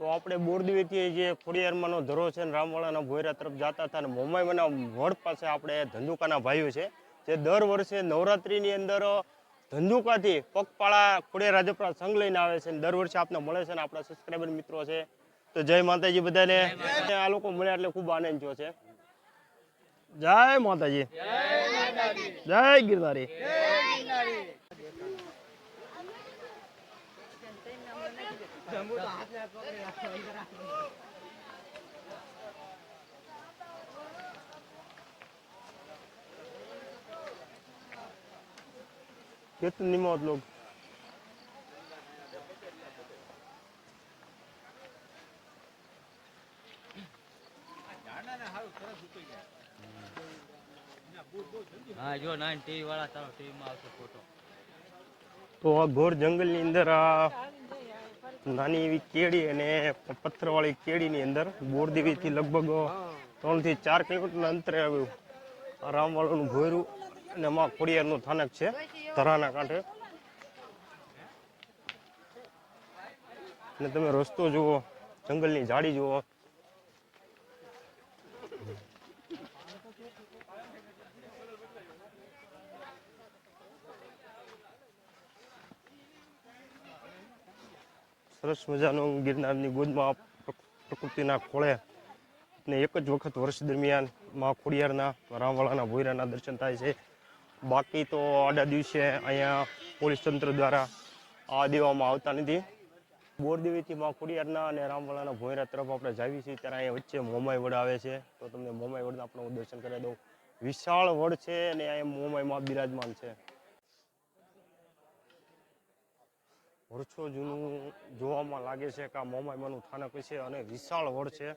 તો આપણે બોરદીવેથી જે ખોડિયારમાંનો ધરો છે ને રામવાળાના ભોયરા તરફ જતા હતા અને મોમાઈમાંના વડ પાસે આપણે ધંધુકાના ભાઈઓ છે જે દર વર્ષે નવરાત્રિની અંદર ધંધુકાથી પગપાળા ખોડિયાર રાજપરા સંઘ લઈને આવે છે દર વર્ષે આપને મળે છે ને આપણા સબસ્ક્રાઈબર મિત્રો છે. તો જય માતાજી બધાને. આ લોકો મળ્યા એટલે ખૂબ આનંદ થયો છે. જય માતાજી. જય ગિરનારી कितने मौत लोग હા જો નાઇન ટીવી વાળા તારો ટીવીમાં આવશે ફોટો તો આ ઘોર જંગલની અંદર આ નાની એવી કેળી અને પથ્થરવાળી કેળીની અંદર બોરદેવીથી લગભગ ત્રણથી ચાર કિલોમીટરના અંતરે આવ્યું. રામવાળું રામવાળાનું ભોયરું અને એમાં ખોડિયારનું થાનક છે, ધરાના કાંઠે. અને તમે રસ્તો જુઓ, જંગલની ઝાડી જુઓ સરસ મજાનું ગિરનારની ગોદમાં પ્રકૃતિના ખોળે ને એક જ વખત વર્ષ દરમિયાનમાં ખોડિયારના, રામવાળાના ભોયરાના દર્શન થાય છે. બાકી તો આડા દિવસે અહીંયા પોલીસ તંત્ર દ્વારા આ દેવામાં આવતા નથી. બોરદેવીથી મા ખોડિયારના અને રામવાળાના ભોયરા તરફ આપણે જાવી છીએ ત્યારે અહીંયા વચ્ચે મોમાઈ વડ આવે છે. તો તમને મોમાઈ વડના આપણે હું દર્શન કરી દઉં. વિશાળ વડ છે અને અહીંયા મોમાઈમાં બિરાજમાન છે. વર્ષો જૂનું જોવામાં લાગે છે કે આ મોમાયમાનું થાનક છે અને વિશાળ વડ છે.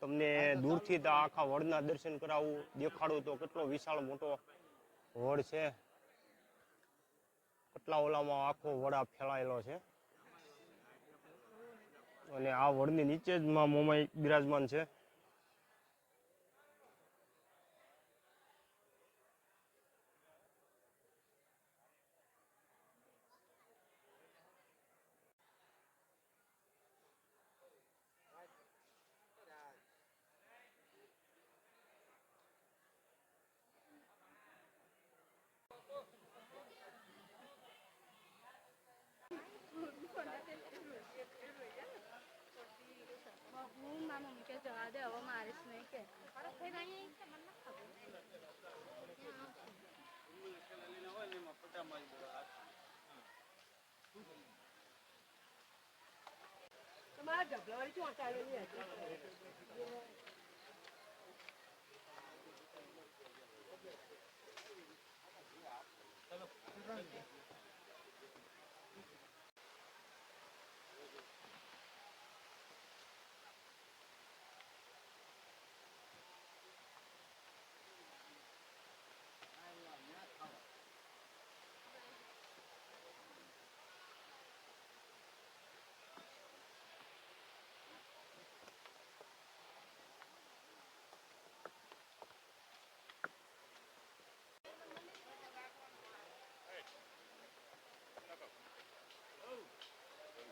તમને દૂરથી તો આખા વડના દર્શન કરાવવું દેખાડું તો કેટલો વિશાળ મોટો વડ છે. કેટલા ઓલામાં આખો વડા ફેલાયેલો છે. અને આ વડની નીચે જ માં મોમાઈ બિરાજમાન છે. મારા મમ્મી કે જવા દે હવે મારીશ નહીં કે.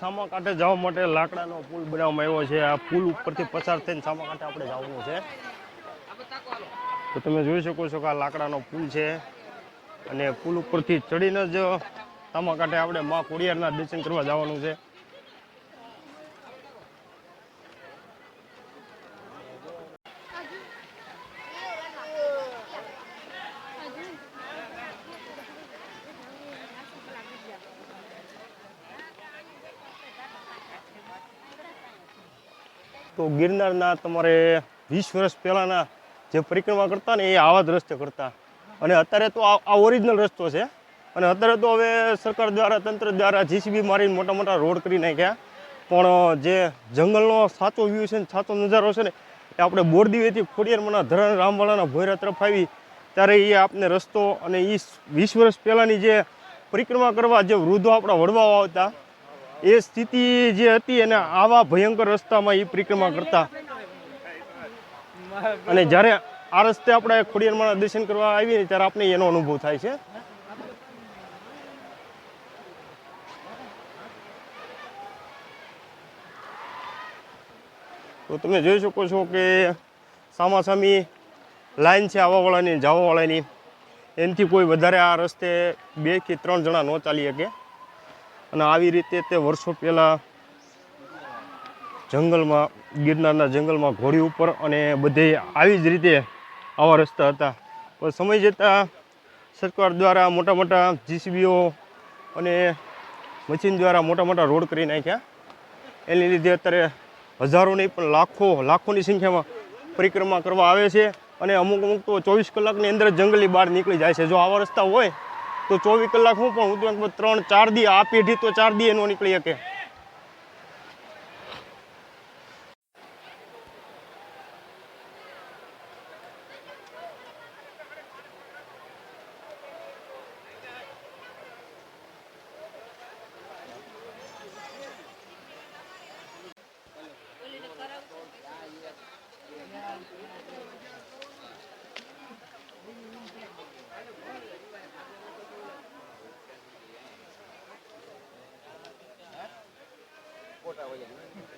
સામા કાંઠે જવા માટે લાકડાનો પુલ બનાવવામાં આવ્યો છે. આ પુલ ઉપરથી પસાર થઈને સામા કાંઠે આપણે જવાનું છે. તો તમે જોઈ શકો છો કે આ લાકડાનો પુલ છે. અને પુલ ઉપરથી ચડીને જ સામા કાંઠે આપણે મા કોડિયારના દર્શન કરવા જવાનું છે. તો ગિરનારના તમારે વીસ વર્ષ પહેલાંના જે પરિક્રમા કરતા ને એ આવા જ રસ્તે કરતા. અને અત્યારે તો આ ઓરિજિનલ રસ્તો છે. અને અત્યારે તો હવે સરકાર દ્વારા, તંત્ર દ્વારા જીસીબી મારીને મોટા મોટા રોડ કરી નાખ્યા. પણ જે જંગલનો સાચો વ્યૂ છે ને, સાચો નજારો છે ને, એ આપણે બોરદીવેથી ખોડિયારમાંના ધરણ રામવાળાના ભોયરા તરફ આવી. ત્યારે એ આપને રસ્તો અને એ વીસ વર્ષ પહેલાંની જે પરિક્રમા કરવા જે વૃદ્ધો આપણા વડવાઓ આવતા એ સ્થિતિ જે હતી અને આવા ભયંકર રસ્તામાં એ પરિક્રમા કરતા. અને જ્યારે આ રસ્તે આપણે ખોડિયારમાંના દર્શન કરવા આવીએ ત્યારે આપણે એનો અનુભવ થાય છે. તો તમે જોઈ શકો છો કે સામાસામી લાઈન છે આવવાવાળાની જવાવાળાની. એનાથી કોઈ વધારે આ રસ્તે બે કે ત્રણ જણા ન ચાલી શકે. અને આવી રીતે તે વર્ષો પહેલાં જંગલમાં, ગિરનારના જંગલમાં ઘોડી ઉપર અને બધે આવી જ રીતે આવા રસ્તા હતા. પણ સમય જતાં સરકાર દ્વારા મોટા મોટા જીસીબીઓ અને મશીન દ્વારા મોટા મોટા રોડ કરી નાખ્યા. એની લીધે અત્યારે હજારો નહીં, પણ લાખો, લાખોની સંખ્યામાં પરિક્રમા કરવા આવે છે. અને અમુક અમુક તો ચોવીસ કલાકની અંદર જ જંગલની બહાર નીકળી જાય છે. જો આવા રસ્તા હોય તો ચોવીસ કલાક હું પણ હું ત્રણ ચાર દી આ પેઢી તો ચાર દી એનો નીકળી શકે.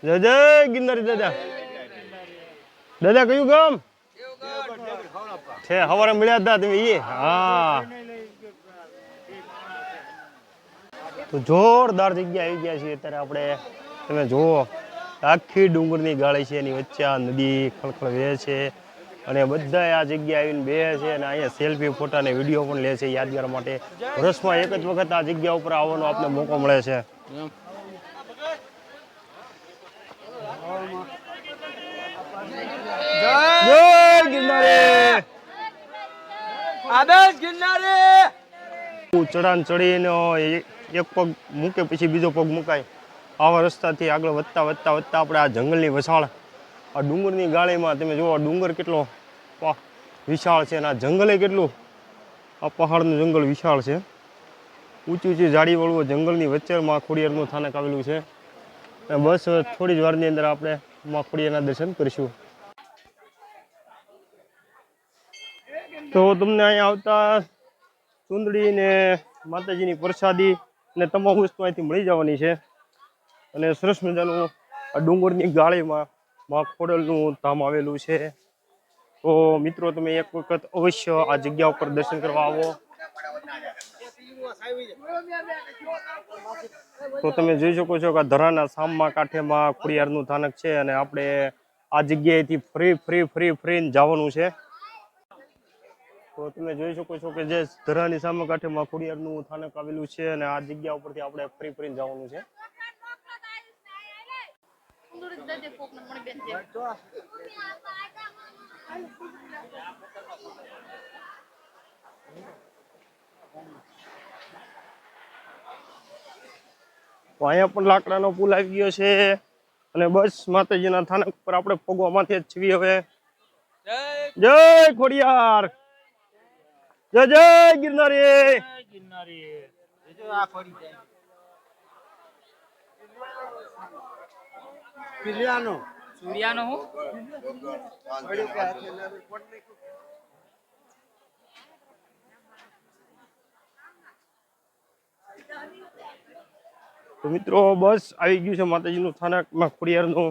જય જય ગિરનારી દાદા. દાદા, કયું ગામ? છે, હવારે મળ્યા હતા તમે એ હા. તો જોરદાર જગ્યા આવી ગયા છીએ અત્યારે આપણે. તમે જુઓ, આખી ડુંગરની ગાળી છે, એની વચ્ચે આ નદી ખળખળ વહે છે. અને બધા આ જગ્યાએ આવીને બે છે અને અહીંયા સેલ્ફી, ફોટા ને વીડિયો પણ લે છે યાદગાર માટે. વર્ષમાં એક જ વખત આ જગ્યા ઉપર આવવાનો આપને મોકો મળે છે. જય ગિરનારી. આદેશ ગિરનારી. ચડાન ચડીને એક પગ મૂકે, પછી બીજો પગ મુકાય. આવા રસ્તાથી આગળ વધતા વધતા વધતા આપણે આ જંગલની વસાળ, આ ડુંગરની ગાળીમાં તમે જુઓ ડુંગર કેટલો વિશાળ છે અને આ જંગલે કેટલું, આ પહાડનું જંગલ વિશાળ છે. ઊંચી ઊંચી જાડીવાળું જંગલની વચ્ચે માખોડિયારનું સ્થાનક આવેલું છે. બસ થોડી જ વારની અંદર આપણે માં ખોડિયારના દર્શન કરીશું. તો તમને અહીંયા આવતા ચૂંદડી ને માતાજીની પ્રસાદી ને તમામ વસ્તુ અહીંથી મળી જવાની છે. અને સરસ મજાનું આ ડુંગરની ગાળીમાં માં ખોડલનું ધામ આવેલું છે. તો મિત્રો, તમે એક વખત અવશ્ય આ જગ્યા ઉપર દર્શન કરવા આવો. તો તમે જોઈ શકો છો કે ધરાના સામમાં કાંઠેમાં ખોડિયારનું સ્થાનક છે અને આપણે આ જગ્યાએથી ફરી ફરી ફરી ફરીને જવાનું છે. તો તમે જોઈ શકો છો કે જે ધરાની સામે કાંઠેમાં ખોડિયારનું સ્થાનક આવેલું છે અને આ જગ્યા ઉપરથી આપણે ફરી ફરીને જવાનું છે. અહીંયા પણ લાકડાનો પુલ આવી ગયો છે અને બસ માતાજીના સ્થાનક પર આપણે પગવામાંથી જ છીએ હવે. જય ખોડિયાર! જય જય ગિરનારી. ગિરનારી આ પડી જાય સૂર્યાનો હું? તો મિત્રો બસ આવી ગયું છે માતાજીનું સ્થાનકમાં ખોડિયારનું.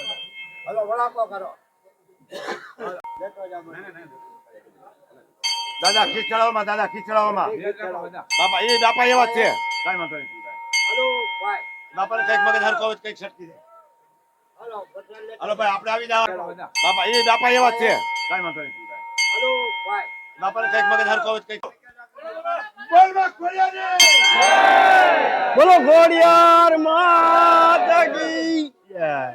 વાળજો એવું દાદા ખીચડાઓમાં દાદા ખીચડાઓમાં. બાપા એ બાપા એવા જ છે. કઈ વાંધો નહીં બાપાને કંઈક મગજ હરકો કંઈક શક્તિ છે. હલો ભાઈ આપણે આવી જાવ બાપા એ બાપા એવા જ છે. કઈ વાંધો નહીં બાપાને કંઈક મગજ હરકો કંઈક બોલ ઘોડિયાર માતા કી જય.